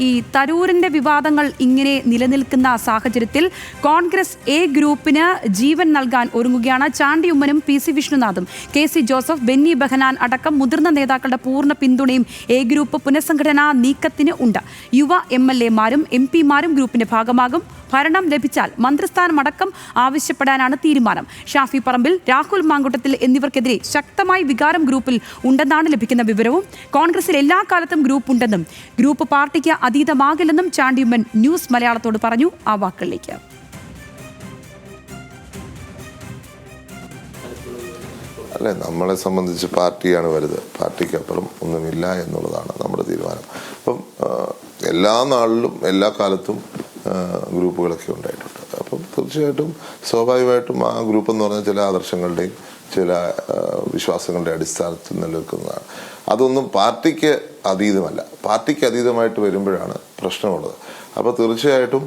ഈ തരൂരിന്റെ വിവാദങ്ങൾ ഇങ്ങനെ നിലനിൽക്കുന്ന സാഹചര്യത്തിൽ കോൺഗ്രസ് എ ഗ്രൂപ്പിന് ജീവൻ നൽകാൻ ഒരുങ്ങുകയാണ്. ചാണ്ടി ഉമ്മനും പി സി വിഷ്ണുനാഥും. കെ സി ജോസഫ് ബെന്നി ബഹനാൻ അടക്കം മുതിർന്ന നേതാക്കളുടെ പൂർണ പിന്തുണയും എ ഗ്രൂപ്പ് പുനഃസംഘടനാ നീക്കത്തിന് ഉണ്ട്. യുവ എം എൽ എമാരും എം പിമാരും ഗ്രൂപ്പിന്റെ ഭാഗമാകും. ഭരണം ലഭിച്ചാൽ മന്ത്രിസ്ഥാനമടക്കം ആവശ്യപ്പെടാനാണ് തീരുമാനം. ഷാഫി പറമ്പിൽ രാഹുൽ മാങ്കുട്ടത്തിൽ എന്നിവർക്കെതിരെ ശക്തമായ വികാരം ഗ്രൂപ്പിൽ ഉണ്ടെന്നാണ് ലഭിക്കുന്ന വിവരവും. കോൺഗ്രസിൽ എല്ലാ കാലത്തും ഗ്രൂപ്പ് ഉണ്ടെന്നും. ഗ്രൂപ്പ് പാർട്ടിക്ക് അതീതമാകില്ലെന്നും ചാണ്ടിയുമ്മൻ ന്യൂസ് മലയാളത്തോട് പറഞ്ഞു. ആ വാക്കുകളിലേക്ക്. അല്ലെ നമ്മളെ സംബന്ധിച്ച് പാർട്ടിയാണ് വലുത്. പാർട്ടിക്കപ്പുറം ഒന്നുമില്ല എന്നുള്ളതാണ് നമ്മുടെ തീരുമാനം. അപ്പം എല്ലാ നാളിലും എല്ലാ കാലത്തും ഗ്രൂപ്പുകളൊക്കെ ഉണ്ടായിട്ടുണ്ട്. തീർച്ചയായിട്ടും സ്വാഭാവികമായിട്ടും ആ ഗ്രൂപ്പ് എന്ന് പറഞ്ഞാൽ ചില ആദർശങ്ങളുടെയും ചില വിശ്വാസങ്ങളുടെയും വിശ്വാസങ്ങളുടെ അടിസ്ഥാനത്തിൽ നിലനിൽക്കുന്നതാണ്. അതൊന്നും പാർട്ടിക്ക് അതീതമല്ല. പാർട്ടിക്ക് അതീതമായിട്ട് വരുമ്പോഴാണ് പ്രശ്നമുള്ളത്. അപ്പോൾ തീർച്ചയായിട്ടും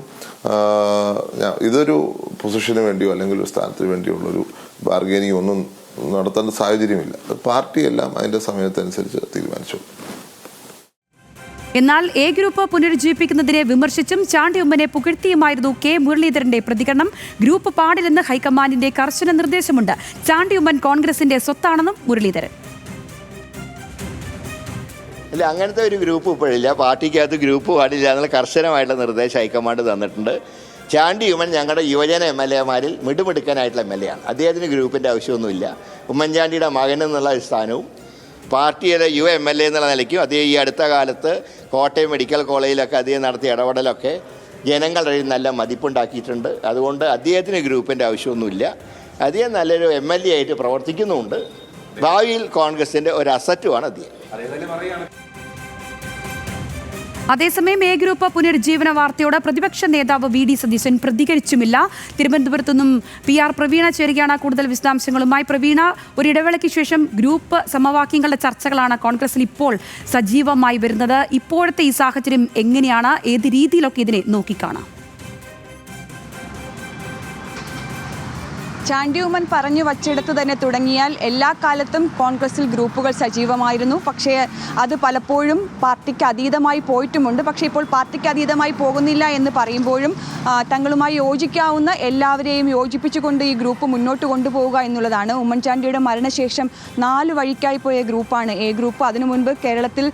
ഇതൊരു പൊസിഷന് വേണ്ടിയോ അല്ലെങ്കിൽ ഒരു സ്ഥാനത്തിന് വേണ്ടിയോ ഉള്ളൊരു ബാർഗേനിങ് ഒന്നും നടത്തേണ്ട സാഹചര്യമില്ല. പാർട്ടിയെല്ലാം അതിന്റെ സമയത്തനുസരിച്ച് തീരുമാനിച്ചു എന്നാൽ എ ഗ്രൂപ്പ് പുനരുജ്ജീവിപ്പിക്കുന്നതിനെ വിമർശിച്ചും ചാണ്ടി ഉമ്മനെ പുകഴ്ത്തിയുമായിരുന്നു കെ മുരളീധരന്റെ പ്രതികരണം. ഗ്രൂപ്പ് പാടില്ലെന്ന് ഹൈക്കമാൻഡിന്റെ കർശന നിർദ്ദേശമുണ്ട്. ചാണ്ടി ഉമ്മൻ കോൺഗ്രസിന്റെ സ്വത്താണെന്നും മുരളീധരൻ. അല്ല അങ്ങനത്തെ ഒരു ഗ്രൂപ്പ് ഇപ്പോഴില്ല. പാർട്ടിക്കകത്ത് ഗ്രൂപ്പ് പാടില്ല എന്നുള്ള കർശനമായിട്ടുള്ള നിർദ്ദേശം ഹൈക്കമാൻഡ് തന്നിട്ടുണ്ട്. ചാണ്ടി ഉമ്മൻ ഞങ്ങളുടെ യുവജന എം എൽ എമാരിൽ മിടുമെടുക്കാനായിട്ടുള്ള എം എൽ എ ആണ്. അദ്ദേഹത്തിന് ഗ്രൂപ്പിന്റെ ആവശ്യമൊന്നുമില്ല. ഉമ്മൻചാണ്ടിയുടെ മകൻ എന്നുള്ള സ്ഥാനവും പാർട്ടിയുടെ യു എം എൽ എ എന്നുള്ള നിലയ്ക്കും അദ്ദേഹം ഈ അടുത്ത കാലത്ത് കോട്ടയം മെഡിക്കൽ കോളേജിലൊക്കെ അദ്ദേഹം നടത്തിയ ഇടപെടലൊക്കെ ജനങ്ങളുടെ ഇടയിൽ നല്ല മതിപ്പുണ്ടാക്കിയിട്ടുണ്ട്. അതുകൊണ്ട് അദ്ദേഹത്തിന് ഗ്രൂപ്പിന്റെ ആവശ്യമൊന്നുമില്ല. അദ്ദേഹം നല്ലൊരു എം എൽ എ ആയിട്ട് പ്രവർത്തിക്കുന്നുമുണ്ട്. ഭാവിയിൽ കോൺഗ്രസിന്റെ ഒരു അസറ്റുമാണ് അദ്ദേഹം. അതേസമയം എ ഗ്രൂപ്പ് പുനരുജ്ജീവന വാർത്തയോട് പ്രതിപക്ഷ നേതാവ് വി ഡി സതീശൻ പ്രതികരിച്ചുമില്ല. തിരുവനന്തപുരത്തു നിന്നും പി ആർ പ്രവീണ ചേരുകയാണ് കൂടുതൽ വിശദാംശങ്ങളുമായി. പ്രവീണ ഒരു ഇടവേളയ്ക്ക് ശേഷം ഗ്രൂപ്പ് സമവാക്യങ്ങളുടെ ചർച്ചകളാണ് കോൺഗ്രസിൽ ഇപ്പോൾ സജീവമായി വരുന്നത്. ഇപ്പോഴത്തെ ഈ സാഹചര്യം എങ്ങനെയാണ്? ഏത് രീതിയിലൊക്കെ ഇതിനെ നോക്കിക്കാണാം? ചാണ്ടി ഉമ്മൻ പറഞ്ഞു വച്ചെടുത്ത് തന്നെ തുടങ്ങിയാൽ എല്ലാ കാലത്തും കോൺഗ്രസിൽ ഗ്രൂപ്പുകൾ സജീവമായിരുന്നു. പക്ഷേ അത് പലപ്പോഴും പാർട്ടിക്ക് അതീതമായി പോയിട്ടുമുണ്ട്. പക്ഷേ ഇപ്പോൾ പാർട്ടിക്ക് അതീതമായി പോകുന്നില്ല എന്ന് പറയുമ്പോഴും തങ്ങളുമായി യോജിക്കാവുന്ന എല്ലാവരെയും യോജിപ്പിച്ചുകൊണ്ട് ഈ ഗ്രൂപ്പ് മുന്നോട്ട് കൊണ്ടുപോവുക എന്നുള്ളതാണ് ഉമ്മൻചാണ്ടിയുടെ മരണശേഷം നാല് വഴിക്കായി പോയ ഗ്രൂപ്പാണ്. എ ഗ്രൂപ്പ് അതിനു മുൻപ് കേരളത്തിൽ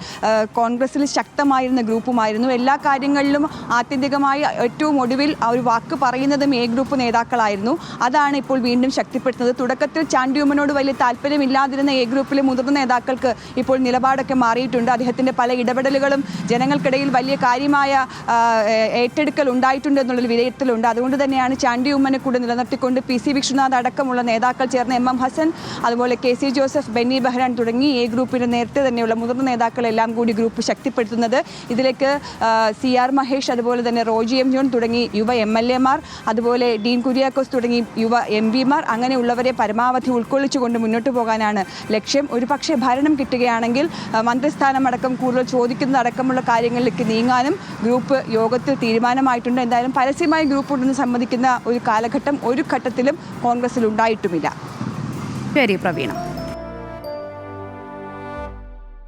കോൺഗ്രസിൽ ശക്തമായിരുന്ന ഗ്രൂപ്പുമായിരുന്നു. എല്ലാ കാര്യങ്ങളിലും ആത്യന്തികമായി ഏറ്റവും ഒടുവിൽ ആ ഒരു വാക്ക് പറയുന്നതും എ ഗ്രൂപ്പ് നേതാക്കളായിരുന്നു. അതാണ് ഇപ്പോൾ വീണ്ടും ശക്തിപ്പെടുത്തുന്നത്. തുടക്കത്തിൽ ചാണ്ടിയുമ്മനോട് വലിയ താല്പര്യമില്ലാതിരുന്ന എ ഗ്രൂപ്പിലെ മുതിർന്ന നേതാക്കൾക്ക് ഇപ്പോൾ നിലപാടൊക്കെ മാറിയിട്ടുണ്ട്. അദ്ദേഹത്തിന്റെ പല ഇടപെടലുകളും ജനങ്ങൾക്കിടയിൽ വലിയ കാര്യമായ ഏറ്റെടുക്കൽ ഉണ്ടായിട്ടുണ്ട് എന്നുള്ളൊരു വിലയിരുത്തലുണ്ട്. അതുകൊണ്ട് തന്നെയാണ് ചാണ്ടി ഉമ്മനെ കൂടെ നിലനിർത്തിക്കൊണ്ട് പി സി വിഷ്ണുനാഥ് അടക്കമുള്ള നേതാക്കൾ ചേർന്ന എം എം ഹസൻ അതുപോലെ കെ സി ജോസഫ് ബെന്നി ബെഹ്റാൻ തുടങ്ങി എ ഗ്രൂപ്പിന്റെ നേരത്തെ തന്നെയുള്ള മുതിർന്ന നേതാക്കളെല്ലാം കൂടി ഗ്രൂപ്പ് ശക്തിപ്പെടുത്തുന്നത്. ഇതിലേക്ക് സി ആർ മഹേഷ് അതുപോലെ തന്നെ റോജി എം ജോൺ തുടങ്ങി യുവ എം എൽ എമാർ അതുപോലെ ഡീൻ കുര്യാക്കോസ് തുടങ്ങി യുവ എം പിമാർ അങ്ങനെയുള്ളവരെ പരമാവധി ഉൾക്കൊള്ളിച്ചുകൊണ്ട് മുന്നോട്ട് പോകാനാണ് ലക്ഷ്യം. ഒരു പക്ഷേ ഭരണം കിട്ടുകയാണെങ്കിൽ മന്ത്രിസ്ഥാനം മന്ത്രിസ്ഥാനമടക്കം കൂടുതൽ ചോദിക്കുന്നതടക്കമുള്ള കാര്യങ്ങളിലേക്ക് നീങ്ങാനും ഗ്രൂപ്പ് യോഗത്തിൽ തീരുമാനമായിട്ടുണ്ട്. എന്തായാലും പരസ്യമായി ഗ്രൂപ്പ് ഉണ്ടെന്ന് സമ്മതിക്കുന്ന ഒരു കാലഘട്ടം ഒരു ഘട്ടത്തിലും കോൺഗ്രസിൽ ഉണ്ടായിട്ടുമില്ല. ശരി പ്രവീണ.